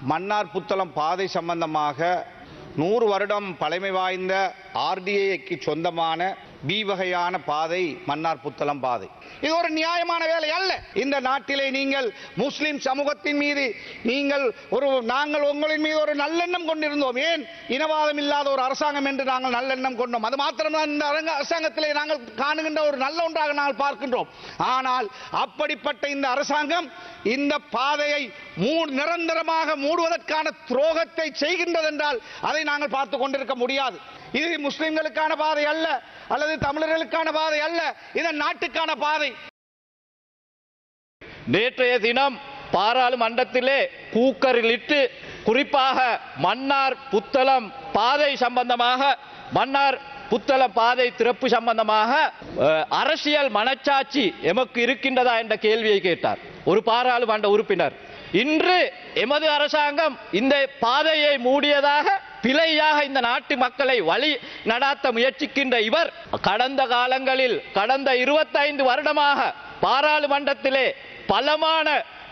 மன்னார் புத்தளம் பாதை சம்பந்தமாக நூறு வருடம் பழமை வாய்ந்த ஆர்டிஏக்கு சொந்தமான பி வகையான பாதை மன்னார் புத்தளம் பாதை. இது ஒரு நியாயமான வேலை அல்ல. இந்த நாட்டிலே நீங்கள் முஸ்லிம் சமூகத்தின் மீது நீங்கள் ஒரு நாங்கள் உங்களின் மீது ஒரு நல்லெண்ணம் கொண்டிருந்தோம். ஏன்? இனவாதம் இல்லாத ஒரு அரசாங்கம் என்று நாங்கள் நல்லெண்ணம் கொண்டோம். அது மாத்திரம்தான் இந்த அரங்க அரசாங்கத்திலே நாங்கள் காணுகின்ற ஒரு நல்ல ஒன்றாக நாங்கள் பார்க்கின்றோம். ஆனால் அப்படிப்பட்ட இந்த அரசாங்கம் இந்த பாதையை மூ நிரந்தரமாக மூடுவதற்கான துரோகத்தை செய்கின்றது என்றால் அதை நாங்கள் பார்த்து கொண்டிருக்க முடியாது. இது முஸ்லிம்களுக்கான பாதை அல்ல அல்லது தமிழர்களுக்கான பாதை அல்ல இது நாட்டுக்கான பாதை. நேற்றைய தினம் பாராளுமன்றத்திலே கூக்கரிலிட்டு குறிப்பாக மன்னார் புத்தளம் பாதை சம்பந்தமாக மன்னார் புத்தள பாதை திறப்பு சம்பந்தமாக அரசியல் மனச்சாட்சி எமக்கு இருக்கின்றதா என்ற கேள்வியை கேட்டார். ஒரு பாராளுமன்ற உறுப்பினர். இன்று எமது அரசாங்கம் இந்த பாதையை மூடியதாக பிழையாக இந்த நாட்டு மக்களை வழி நடாத்த முயற்சிக்கின்ற இவர் கடந்த காலங்களில் கடந்த இருபத்தைந்து வருடமாக பாராளுமன்றத்திலே பலமான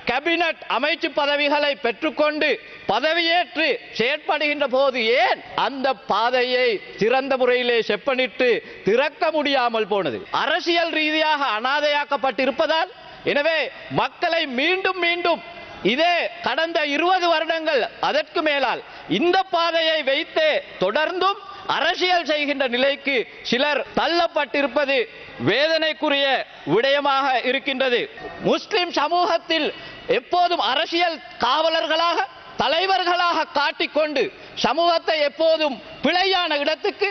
கேபினட் அமைச்சு பதவிகளை பெற்றுக்கொண்டு பதவியேற்று செயற்படுகின்ற போது ஏன் அந்த பாதையை சிறந்த முறையிலே செப்பனிட்டு திறக்க முடியாமல் போனது? அரசியல் ரீதியாக அனாதையாக்கப்பட்டிருப்பதால் எனவே மக்களை மீண்டும் மீண்டும் இதே கடந்த இருபது வருடங்கள் அதற்கு மேலால் இந்த பாதையை வைத்து தொடர்ந்தும் அரசியல் செய்கின்ற நிலைக்கு சிலர் தள்ளப்பட்டிருப்பது வேதனைக்குரிய விடயமாக இருக்கின்றது. முஸ்லிம் சமூகத்தில் எப்போதும் அரசியல் காவலர்களாக தலைவர்களாக காட்டிக்கொண்டு சமூகத்தை எப்போதும் பிழையான இடத்துக்கு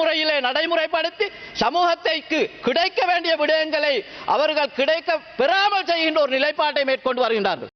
முறையிலே நடைமுறைப்படுத்தி சமூகத்தைக்கு கிடைக்க வேண்டிய விடயங்களை அவர்கள் கிடைக்க பெறாமல் செய்கின்ற ஒரு நிலைப்பாட்டை மேற்கொண்டு வருகின்றார்கள்.